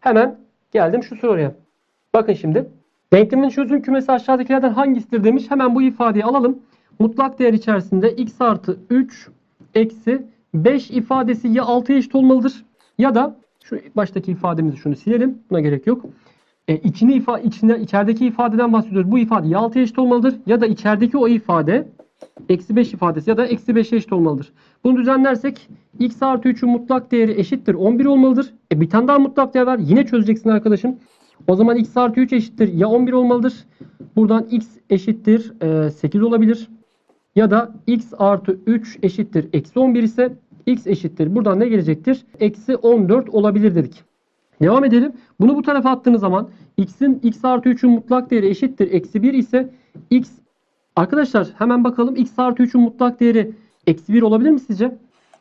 Hemen geldim şu soruya. Bakın şimdi. Denklemin çözüm kümesi aşağıdakilerden hangisidir demiş. Hemen bu ifadeyi alalım. Mutlak değer içerisinde x artı 3 eksi 5 ifadesi ya 6'ya eşit olmalıdır ya da şu baştaki ifademizi şunu silelim. Buna gerek yok. E, içini ifa içinde içerideki ifadeden bahsediyoruz. Bu ifade ya 6'ya eşit olmalıdır ya da içerideki o ifade eksi 5 ifadesi ya da eksi 5'e eşit olmalıdır. Bunu düzenlersek x artı 3'ün mutlak değeri eşittir 11 olmalıdır. E, bir tane daha mutlak değer var. Yine çözeceksin arkadaşım. O zaman x artı 3 eşittir ya 11 olmalıdır. Buradan x eşittir e, 8 olabilir. Ya da x artı 3 eşittir eksi 11 ise x eşittir. Buradan ne gelecektir? Eksi 14 olabilir dedik. Devam edelim. Bunu bu tarafa attığınız zaman x'in x artı 3'ün mutlak değeri eşittir. Eksi 1 ise x Arkadaşlar hemen bakalım x artı 3'ün mutlak değeri eksi 1 olabilir mi sizce?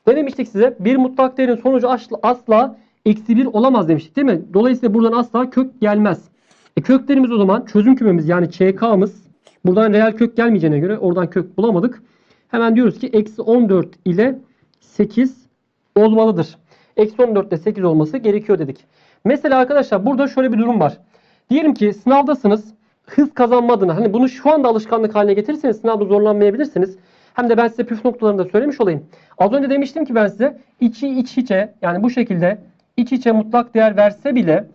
Ne demiştik size? Bir mutlak değerin sonucu asla, asla eksi 1 olamaz demiştik değil mi? Dolayısıyla buradan asla kök gelmez. E köklerimiz o zaman çözüm kümemiz yani ÇK'mız buradan reel kök gelmeyeceğine göre oradan kök bulamadık. Hemen diyoruz ki eksi 14 ile 8 olmalıdır. Eksi 14 ile 8 olması gerekiyor dedik. Mesela arkadaşlar burada şöyle bir durum var. Diyelim ki sınavdasınız hız kazanma adına hani bunu şu anda alışkanlık haline getirirseniz sınavda zorlanmayabilirsiniz. Hem de ben size püf noktalarını da söylemiş olayım. Az önce demiştim ki ben size içi iç içe yani bu şekilde iç içe mutlak değer verse bile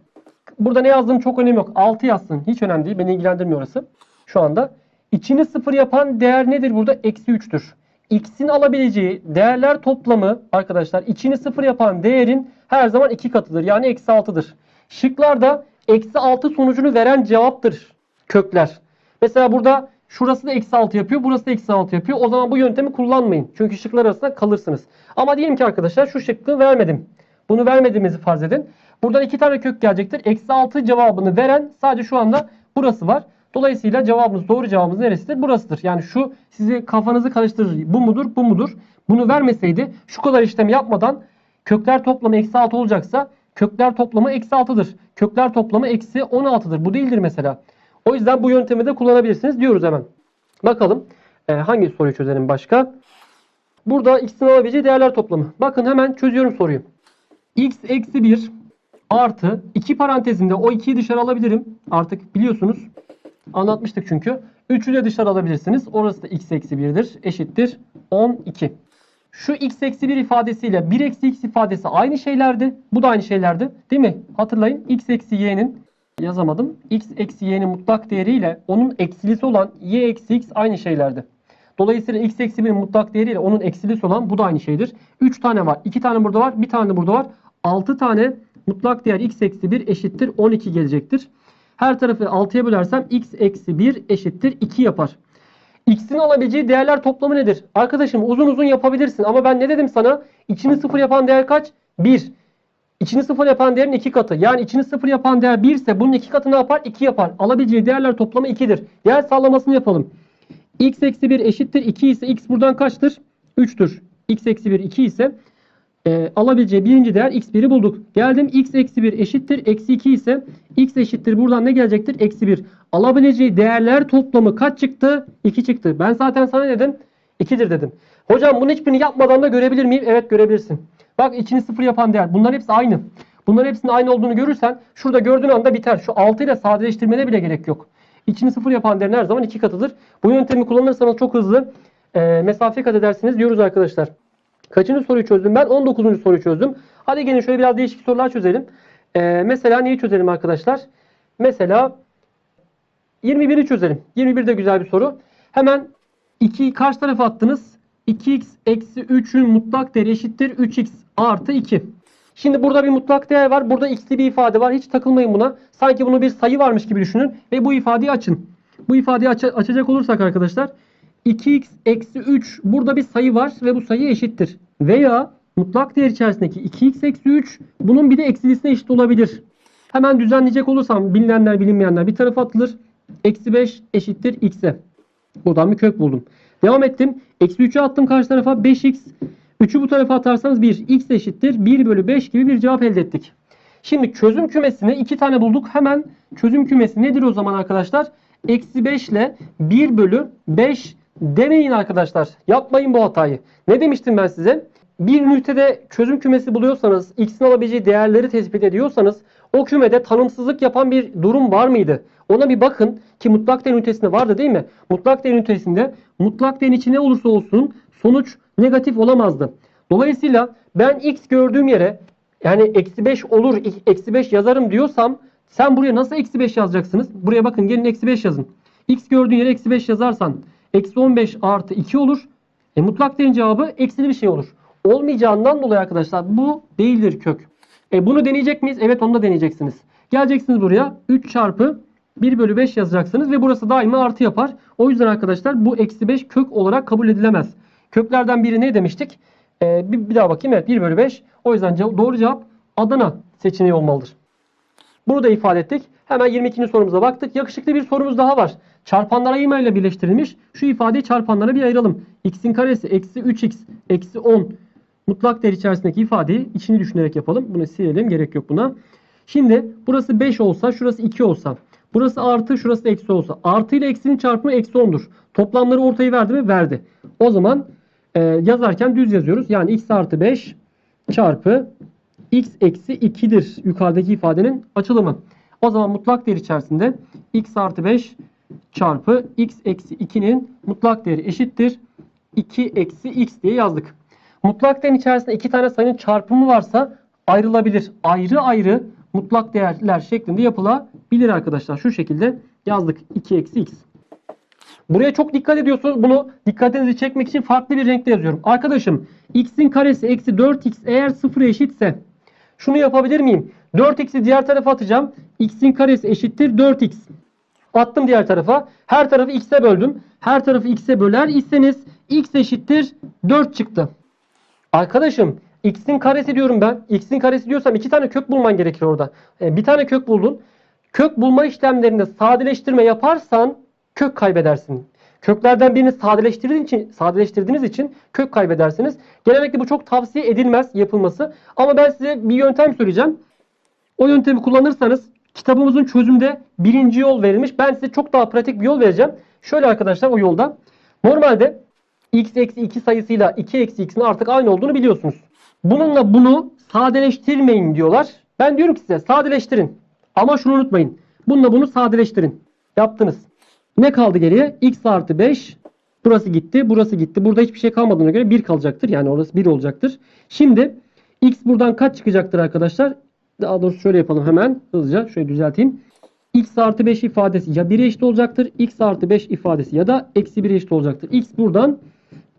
burada ne yazdığım çok önemi yok. 6 yazsın hiç önemli değil. Beni ilgilendirmiyor orası şu anda. İçini sıfır yapan değer nedir burada? Eksi 3'tür. X'in alabileceği değerler toplamı arkadaşlar içini sıfır yapan değerin her zaman iki katıdır. Yani eksi 6'dır. Şıklarda eksi 6 sonucunu veren cevaptır kökler. Mesela burada şurası da eksi 6 yapıyor. Burası da eksi 6 yapıyor. O zaman bu yöntemi kullanmayın. Çünkü şıklar arasında kalırsınız. Ama diyelim ki arkadaşlar şu şıkkı vermedim. Bunu vermediğimizi farz edin. Buradan iki tane kök gelecektir. Eksi 6 cevabını veren sadece şu anda burası var. Dolayısıyla cevabımız doğru cevabımız neresidir? Burasıdır. Yani şu sizi kafanızı karıştırır. Bu mudur? Bu mudur? Bunu vermeseydi şu kadar işlem yapmadan kökler toplamı eksi 6 olacaksa kökler toplamı eksi 6'dır. Kökler toplamı eksi 16'dır. Bu değildir mesela. O yüzden bu yöntemi de kullanabilirsiniz diyoruz hemen. Bakalım e, hangi soruyu çözelim başka? Burada x'in alabileceği değerler toplamı. Bakın hemen çözüyorum soruyu. x eksi 1 artı 2 parantezinde o 2'yi dışarı alabilirim. Artık biliyorsunuz. Anlatmıştık çünkü. 3'ü de dışarı alabilirsiniz. Orası da x eksi 1'dir. Eşittir 12. Şu x eksi 1 ifadesiyle 1 eksi x ifadesi aynı şeylerdi. Bu da aynı şeylerdi. Değil mi? Hatırlayın. x eksi y'nin yazamadım. x eksi y'nin mutlak değeriyle onun eksilisi olan y eksi x aynı şeylerdi. Dolayısıyla x eksi 1'in mutlak değeriyle onun eksilisi olan bu da aynı şeydir. 3 tane var. 2 tane burada var. 1 tane burada var. 6 tane mutlak değer x eksi 1 eşittir 12 gelecektir. Her tarafı 6'ya bölersem x eksi 1 eşittir 2 yapar. X'in alabileceği değerler toplamı nedir? Arkadaşım uzun uzun yapabilirsin ama ben ne dedim sana? İçini sıfır yapan değer kaç? 1. İçini sıfır yapan değerin 2 katı. Yani içini sıfır yapan değer 1 ise bunun 2 katı ne yapar? 2 yapar. Alabileceği değerler toplamı 2'dir. Değer sağlamasını yapalım. x eksi 1 eşittir 2 ise x buradan kaçtır? 3'tür. x eksi 1 2 ise e, alabileceği birinci değer x1'i bulduk. Geldim x eksi 1 eşittir eksi 2 ise x eşittir buradan ne gelecektir? Eksi 1. Alabileceği değerler toplamı kaç çıktı? 2 çıktı. Ben zaten sana dedim 2'dir dedim. Hocam bunun hiçbirini yapmadan da görebilir miyim? Evet görebilirsin. Bak içini sıfır yapan değer. Bunların hepsi aynı. Bunların hepsinin aynı olduğunu görürsen şurada gördüğün anda biter. Şu 6 ile sadeleştirmene bile gerek yok. İçini sıfır yapan değerin her zaman 2 katıdır. Bu yöntemi kullanırsanız çok hızlı e, mesafe kat edersiniz diyoruz arkadaşlar. Kaçıncı soruyu çözdüm ben? 19. soruyu çözdüm. Hadi gelin şöyle biraz değişik sorular çözelim. Ee, mesela neyi çözelim arkadaşlar? Mesela 21'i çözelim. 21 de güzel bir soru. Hemen 2'yi karşı tarafa attınız. 2x eksi 3'ün mutlak değeri eşittir 3x artı 2. Şimdi burada bir mutlak değer var. Burada x'li bir ifade var. Hiç takılmayın buna. Sanki bunu bir sayı varmış gibi düşünün. Ve bu ifadeyi açın. Bu ifadeyi aç açacak olursak arkadaşlar 2x eksi 3 burada bir sayı var ve bu sayı eşittir. Veya mutlak değer içerisindeki 2x eksi 3 bunun bir de eksilisine eşit olabilir. Hemen düzenleyecek olursam bilinenler bilinmeyenler bir tarafa atılır. Eksi 5 eşittir x'e. Buradan bir kök buldum. Devam ettim. Eksi 3'ü attım karşı tarafa 5x. 3'ü bu tarafa atarsanız 1. x eşittir 1 bölü 5 gibi bir cevap elde ettik. Şimdi çözüm kümesini iki tane bulduk. Hemen çözüm kümesi nedir o zaman arkadaşlar? Eksi 5 ile 1 bölü 5 demeyin arkadaşlar. Yapmayın bu hatayı. Ne demiştim ben size? bir ünitede çözüm kümesi buluyorsanız, x'in alabileceği değerleri tespit ediyorsanız o kümede tanımsızlık yapan bir durum var mıydı? Ona bir bakın ki mutlak değer ünitesinde vardı değil mi? Mutlak değer ünitesinde mutlak değerin içi ne olursa olsun sonuç negatif olamazdı. Dolayısıyla ben x gördüğüm yere yani eksi 5 olur, eksi 5 yazarım diyorsam sen buraya nasıl eksi 5 yazacaksınız? Buraya bakın gelin eksi 5 yazın. x gördüğün yere eksi 5 yazarsan eksi 15 artı 2 olur. E, mutlak değerin cevabı eksili bir şey olur. Olmayacağından dolayı arkadaşlar bu değildir kök. E, bunu deneyecek miyiz? Evet onu da deneyeceksiniz. Geleceksiniz buraya 3 çarpı 1 bölü 5 yazacaksınız ve burası daima artı yapar. O yüzden arkadaşlar bu eksi 5 kök olarak kabul edilemez. Köklerden biri ne demiştik? Ee, bir, bir daha bakayım. Evet 1 bölü 5. O yüzden doğru cevap Adana seçeneği olmalıdır. Bunu da ifade ettik. Hemen 22. sorumuza baktık. Yakışıklı bir sorumuz daha var. Çarpanlar ayırmayla birleştirilmiş. Şu ifadeyi çarpanlara bir ayıralım. x'in karesi eksi 3x eksi 10 mutlak değer içerisindeki ifadeyi içini düşünerek yapalım. Bunu silelim. Gerek yok buna. Şimdi burası 5 olsa şurası 2 olsa. Burası artı şurası eksi olsa. Artı ile eksinin çarpımı eksi 10'dur. Toplamları ortayı verdi mi? Verdi. O zaman e, yazarken düz yazıyoruz. Yani x artı 5 çarpı x eksi 2'dir yukarıdaki ifadenin açılımı. O zaman mutlak değer içerisinde x artı 5 çarpı x eksi 2'nin mutlak değeri eşittir. 2 eksi x diye yazdık. Mutlak değerin içerisinde iki tane sayının çarpımı varsa ayrılabilir. Ayrı ayrı mutlak değerler şeklinde yapılabilir arkadaşlar. Şu şekilde yazdık. 2 eksi x. Buraya çok dikkat ediyorsunuz. Bunu dikkatinizi çekmek için farklı bir renkte yazıyorum. Arkadaşım x'in karesi eksi 4x eğer sıfıra eşitse şunu yapabilir miyim? 4x'i diğer tarafa atacağım. x'in karesi eşittir 4x. Attım diğer tarafa. Her tarafı x'e böldüm. Her tarafı x'e böler iseniz x eşittir 4 çıktı. Arkadaşım x'in karesi diyorum ben. x'in karesi diyorsam iki tane kök bulman gerekir orada. E, bir tane kök buldun. Kök bulma işlemlerinde sadeleştirme yaparsan kök kaybedersin. Köklerden birini sadeleştirdiğiniz için, sadeleştirdiğiniz için kök kaybedersiniz. Genellikle bu çok tavsiye edilmez yapılması. Ama ben size bir yöntem söyleyeceğim. O yöntemi kullanırsanız kitabımızın çözümde birinci yol verilmiş. Ben size çok daha pratik bir yol vereceğim. Şöyle arkadaşlar o yolda. Normalde x eksi 2 sayısıyla 2 eksi x'in artık aynı olduğunu biliyorsunuz. Bununla bunu sadeleştirmeyin diyorlar. Ben diyorum ki size sadeleştirin. Ama şunu unutmayın. Bununla bunu sadeleştirin. Yaptınız. Ne kaldı geriye? x artı 5. Burası gitti. Burası gitti. Burada hiçbir şey kalmadığına göre 1 kalacaktır. Yani orası 1 olacaktır. Şimdi x buradan kaç çıkacaktır arkadaşlar? Daha doğrusu şöyle yapalım hemen hızlıca. Şöyle düzelteyim. x artı 5 ifadesi ya 1'e eşit olacaktır. x artı 5 ifadesi ya da eksi 1'e eşit olacaktır. x buradan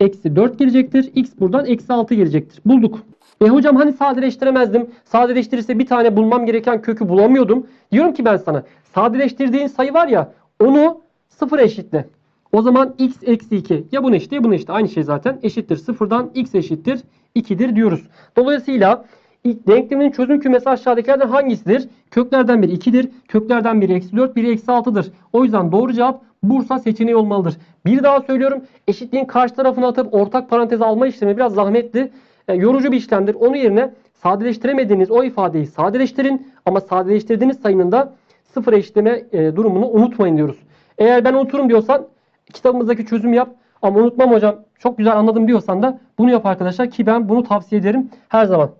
eksi 4 gelecektir. x buradan eksi 6 gelecektir. Bulduk. E hocam hani sadeleştiremezdim. Sadeleştirirse bir tane bulmam gereken kökü bulamıyordum. Diyorum ki ben sana sadeleştirdiğin sayı var ya onu sıfır eşitle. O zaman x eksi 2 ya bunu eşit ya bunu eşit aynı şey zaten eşittir. Sıfırdan x eşittir 2'dir diyoruz. Dolayısıyla ilk denklemin çözüm kümesi aşağıdakilerden hangisidir? Köklerden biri 2'dir. Köklerden biri eksi 4, biri eksi 6'dır. O yüzden doğru cevap Bursa seçeneği olmalıdır. Bir daha söylüyorum. Eşitliğin karşı tarafına atıp ortak parantez alma işlemi biraz zahmetli. e, yorucu bir işlemdir. Onun yerine sadeleştiremediğiniz o ifadeyi sadeleştirin. Ama sadeleştirdiğiniz sayının da sıfır eşitleme e, durumunu unutmayın diyoruz. Eğer ben unuturum diyorsan kitabımızdaki çözüm yap. Ama unutmam hocam çok güzel anladım diyorsan da bunu yap arkadaşlar. Ki ben bunu tavsiye ederim her zaman.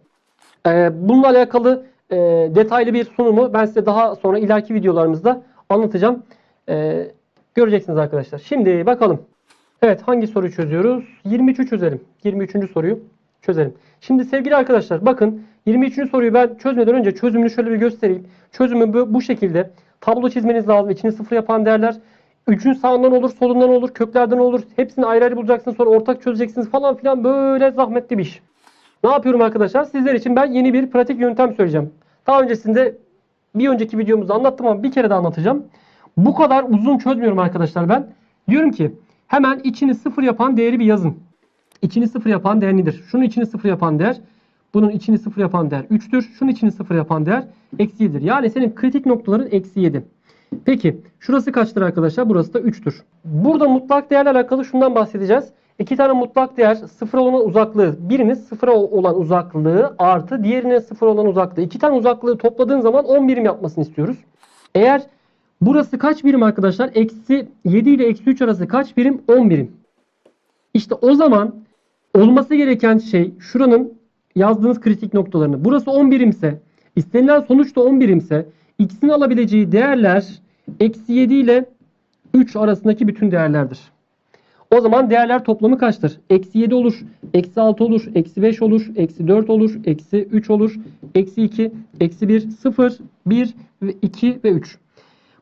Ee, bununla alakalı e, detaylı bir sunumu ben size daha sonra ileriki videolarımızda anlatacağım. Ee, göreceksiniz arkadaşlar. Şimdi bakalım. Evet hangi soruyu çözüyoruz? 23'ü çözelim. 23. soruyu çözelim. Şimdi sevgili arkadaşlar bakın 23. soruyu ben çözmeden önce çözümünü şöyle bir göstereyim. Çözümü bu, bu şekilde. Tablo çizmeniz lazım. İçini sıfır yapan değerler. Üçün sağından olur, solundan olur, köklerden olur. Hepsini ayrı ayrı bulacaksınız. Sonra ortak çözeceksiniz falan filan. Böyle zahmetli bir iş. Ne yapıyorum arkadaşlar? Sizler için ben yeni bir pratik yöntem söyleyeceğim. Daha öncesinde bir önceki videomuzda anlattım ama bir kere de anlatacağım. Bu kadar uzun çözmüyorum arkadaşlar ben. Diyorum ki hemen içini sıfır yapan değeri bir yazın. İçini sıfır yapan değer nedir? Şunun içini sıfır yapan değer. Bunun içini sıfır yapan değer 3'tür. Şunun içini sıfır yapan değer eksi 7'dir. Yani senin kritik noktaların eksi 7. Peki şurası kaçtır arkadaşlar? Burası da 3'tür. Burada mutlak değerle alakalı şundan bahsedeceğiz. İki tane mutlak değer sıfır olan uzaklığı. Birinin sıfır olan uzaklığı artı diğerine sıfır olan uzaklığı. İki tane uzaklığı topladığın zaman 10 birim yapmasını istiyoruz. Eğer burası kaç birim arkadaşlar? Eksi 7 ile eksi 3 arası kaç birim? 10 birim. İşte o zaman olması gereken şey şuranın yazdığınız kritik noktalarını. Burası 10 birimse istenilen sonuç da 10 birimse x'in alabileceği değerler eksi 7 ile 3 arasındaki bütün değerlerdir. O zaman değerler toplamı kaçtır? Eksi 7 olur, eksi 6 olur, eksi 5 olur, eksi 4 olur, eksi 3 olur, eksi 2, eksi 1, 0, 1, ve 2 ve 3.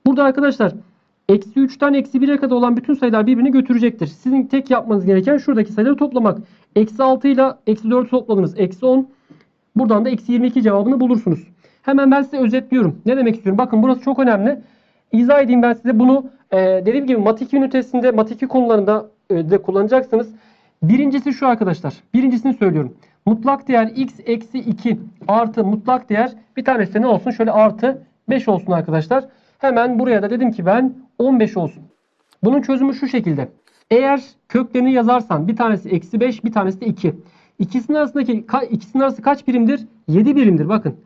Burada arkadaşlar eksi 3'ten eksi 1'e kadar olan bütün sayılar birbirini götürecektir. Sizin tek yapmanız gereken şuradaki sayıları toplamak. Eksi 6 ile eksi 4'ü topladınız. Eksi 10. Buradan da eksi 22 cevabını bulursunuz. Hemen ben size özetliyorum. Ne demek istiyorum? Bakın burası çok önemli. İzah edeyim ben size bunu. Ee, dediğim gibi mat 2 ünitesinde mat 2 konularında e, de kullanacaksınız. Birincisi şu arkadaşlar. Birincisini söylüyorum. Mutlak değer x eksi 2 artı mutlak değer bir tanesi de ne olsun? Şöyle artı 5 olsun arkadaşlar. Hemen buraya da dedim ki ben 15 olsun. Bunun çözümü şu şekilde. Eğer köklerini yazarsan bir tanesi eksi 5 bir tanesi de 2. İkisinin arasındaki ikisinin arası kaç birimdir? 7 birimdir bakın.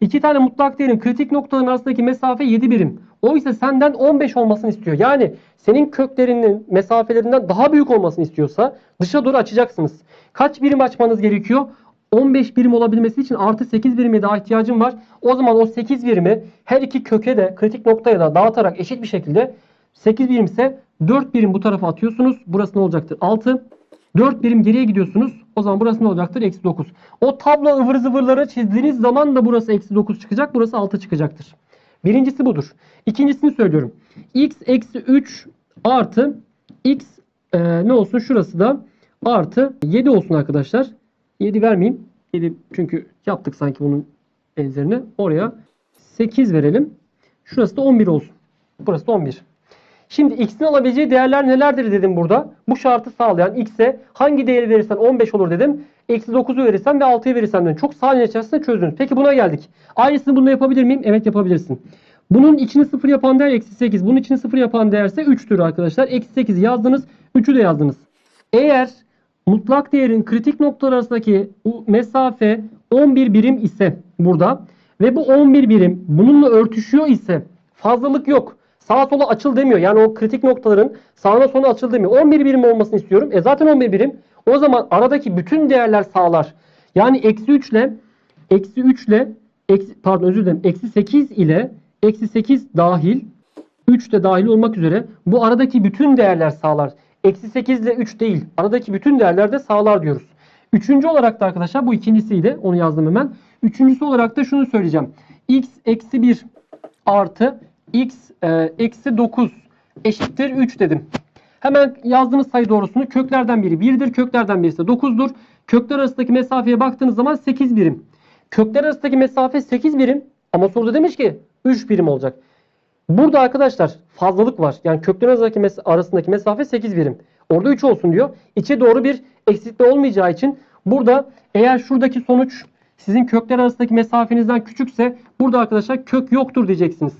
İki tane mutlak değerin kritik noktaların arasındaki mesafe 7 birim. Oysa senden 15 olmasını istiyor. Yani senin köklerinin mesafelerinden daha büyük olmasını istiyorsa dışa doğru açacaksınız. Kaç birim açmanız gerekiyor? 15 birim olabilmesi için artı 8 birime daha ihtiyacım var. O zaman o 8 birimi her iki köke de kritik noktaya da dağıtarak eşit bir şekilde 8 birim ise 4 birim bu tarafa atıyorsunuz. Burası ne olacaktır? 6. 4 birim geriye gidiyorsunuz. O zaman burası ne olacaktır? Eksi 9. O tablo ıvır zıvırları çizdiğiniz zaman da burası eksi 9 çıkacak. Burası 6 çıkacaktır. Birincisi budur. İkincisini söylüyorum. x eksi 3 artı x e, ne olsun? Şurası da artı 7 olsun arkadaşlar. 7 vermeyeyim. 7 çünkü yaptık sanki bunun benzerini. Oraya 8 verelim. Şurası da 11 olsun. Burası da 11. Şimdi x'in alabileceği değerler nelerdir dedim burada. Bu şartı sağlayan x'e hangi değeri verirsen 15 olur dedim. Eksi 9'u verirsen ve 6'yı verirsen dedim. Çok saniye içerisinde çözdünüz. Peki buna geldik. Aynısını bunu yapabilir miyim? Evet yapabilirsin. Bunun içini 0 yapan değer eksi 8. Bunun içini 0 yapan değerse 3'tür arkadaşlar. Eksi 8 yazdınız. 3'ü de yazdınız. Eğer mutlak değerin kritik noktalar arasındaki mesafe 11 birim ise burada ve bu 11 birim bununla örtüşüyor ise fazlalık yok. Sağa sola açıl demiyor. Yani o kritik noktaların sağına sola açıl demiyor. 11 birim olmasını istiyorum. E zaten 11 birim. O zaman aradaki bütün değerler sağlar. Yani eksi 3 ile eksi 3 ile eksi, pardon özür dilerim. Eksi 8 ile eksi 8 dahil 3 de dahil olmak üzere bu aradaki bütün değerler sağlar. Eksi 8 ile 3 değil. Aradaki bütün değerler de sağlar diyoruz. Üçüncü olarak da arkadaşlar bu ikincisiydi. Onu yazdım hemen. Üçüncüsü olarak da şunu söyleyeceğim. x eksi 1 artı x e, eksi 9 eşittir 3 dedim. Hemen yazdığınız sayı doğrusunu köklerden biri 1'dir. Köklerden birisi de 9'dur. Kökler arasındaki mesafeye baktığınız zaman 8 birim. Kökler arasındaki mesafe 8 birim. Ama soruda demiş ki 3 birim olacak. Burada arkadaşlar fazlalık var. Yani kökler arasındaki, mes- arasındaki mesafe 8 birim. Orada 3 olsun diyor. İçe doğru bir eksiltme olmayacağı için burada eğer şuradaki sonuç sizin kökler arasındaki mesafenizden küçükse burada arkadaşlar kök yoktur diyeceksiniz.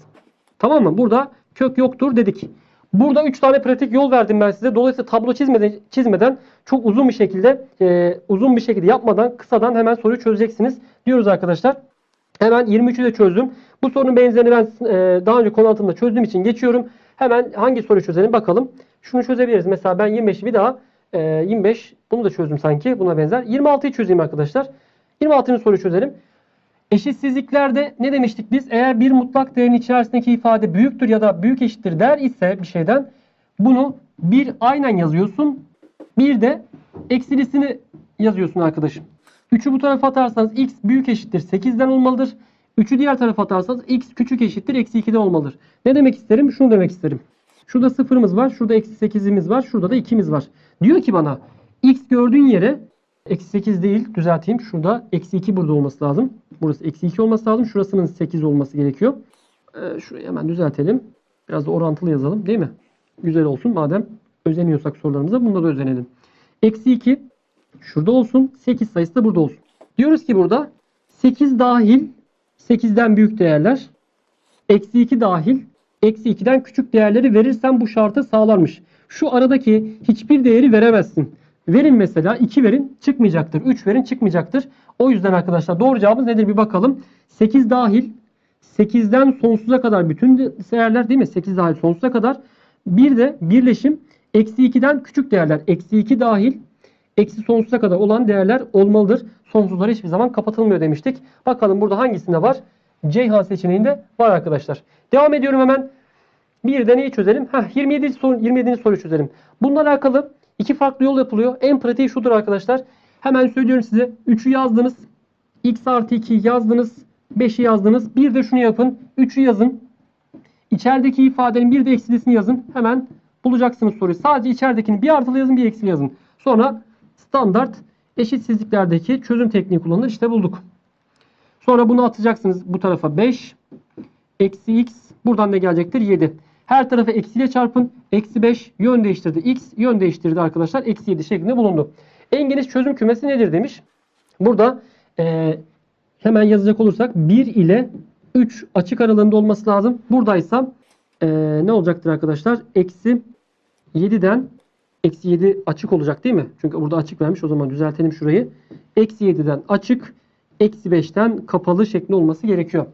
Tamam mı? Burada kök yoktur dedik. Burada 3 tane pratik yol verdim ben size. Dolayısıyla tablo çizmeden, çizmeden çok uzun bir şekilde e, uzun bir şekilde yapmadan kısadan hemen soruyu çözeceksiniz diyoruz arkadaşlar. Hemen 23'ü de çözdüm. Bu sorunun benzerini ben e, daha önce konu anlatımında çözdüğüm için geçiyorum. Hemen hangi soruyu çözelim bakalım. Şunu çözebiliriz. Mesela ben 25'i bir daha e, 25 bunu da çözdüm sanki. Buna benzer. 26'yı çözeyim arkadaşlar. 26. soruyu çözelim. Eşitsizliklerde ne demiştik biz? Eğer bir mutlak değerin içerisindeki ifade büyüktür ya da büyük eşittir der ise bir şeyden bunu bir aynen yazıyorsun. Bir de eksilisini yazıyorsun arkadaşım. 3'ü bu tarafa atarsanız x büyük eşittir 8'den olmalıdır. 3'ü diğer tarafa atarsanız x küçük eşittir eksi 2'den olmalıdır. Ne demek isterim? Şunu demek isterim. Şurada sıfırımız var. Şurada eksi 8'imiz var. Şurada da 2'miz var. Diyor ki bana x gördüğün yere eksi 8 değil düzelteyim. Şurada eksi 2 burada olması lazım. Burası eksi 2 olması lazım. Şurasının 8 olması gerekiyor. Ee, şurayı hemen düzeltelim. Biraz da orantılı yazalım değil mi? Güzel olsun madem özeniyorsak sorularımıza bunda da özenelim. Eksi 2 şurada olsun. 8 sayısı da burada olsun. Diyoruz ki burada 8 dahil 8'den büyük değerler eksi 2 dahil eksi 2'den küçük değerleri verirsen bu şartı sağlarmış. Şu aradaki hiçbir değeri veremezsin. Verin mesela 2 verin çıkmayacaktır. 3 verin çıkmayacaktır. O yüzden arkadaşlar doğru cevabımız nedir bir bakalım. 8 dahil 8'den sonsuza kadar bütün değerler değil mi? 8 dahil sonsuza kadar. Bir de birleşim eksi 2'den küçük değerler. Eksi 2 dahil eksi sonsuza kadar olan değerler olmalıdır. Sonsuzlar hiçbir zaman kapatılmıyor demiştik. Bakalım burada hangisinde var? Ceyhan seçeneğinde var arkadaşlar. Devam ediyorum hemen. Bir de neyi çözelim? Heh, 27. soru 27. soruyu çözelim. Bununla alakalı iki farklı yol yapılıyor. En pratiği şudur arkadaşlar. Hemen söylüyorum size. 3'ü yazdınız. x artı 2 yazdınız. 5'i yazdınız. Bir de şunu yapın. 3'ü yazın. İçerideki ifadenin bir de eksilisini yazın. Hemen bulacaksınız soruyu. Sadece içeridekini bir artılı yazın bir eksili yazın. Sonra standart eşitsizliklerdeki çözüm tekniği kullanılır. İşte bulduk. Sonra bunu atacaksınız bu tarafa 5. Eksi x. Buradan ne gelecektir? 7. Her tarafı eksiyle çarpın. Eksi 5 yön değiştirdi. X yön değiştirdi arkadaşlar. Eksi 7 şeklinde bulundu. En geniş çözüm kümesi nedir demiş. Burada eee, hemen yazacak olursak 1 ile 3 açık aralığında olması lazım. Buradaysa eee, ne olacaktır arkadaşlar? Eksi 7'den eksi 7 açık olacak değil mi? Çünkü burada açık vermiş. O zaman düzeltelim şurayı. Eksi 7'den açık, eksi 5'ten kapalı şeklinde olması gerekiyor.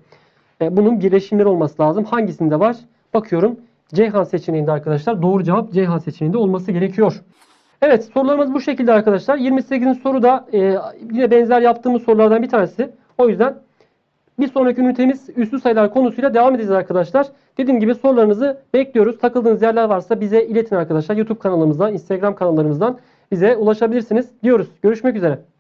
E, bunun birleşimleri olması lazım. Hangisinde var? Bakıyorum. Ceyhan seçeneğinde arkadaşlar. Doğru cevap Ceyhan seçeneğinde olması gerekiyor. Evet sorularımız bu şekilde arkadaşlar. 28. soru da e, yine benzer yaptığımız sorulardan bir tanesi. O yüzden bir sonraki ünitemiz üslü sayılar konusuyla devam edeceğiz arkadaşlar. Dediğim gibi sorularınızı bekliyoruz. Takıldığınız yerler varsa bize iletin arkadaşlar. YouTube kanalımızdan, Instagram kanallarımızdan bize ulaşabilirsiniz diyoruz. Görüşmek üzere.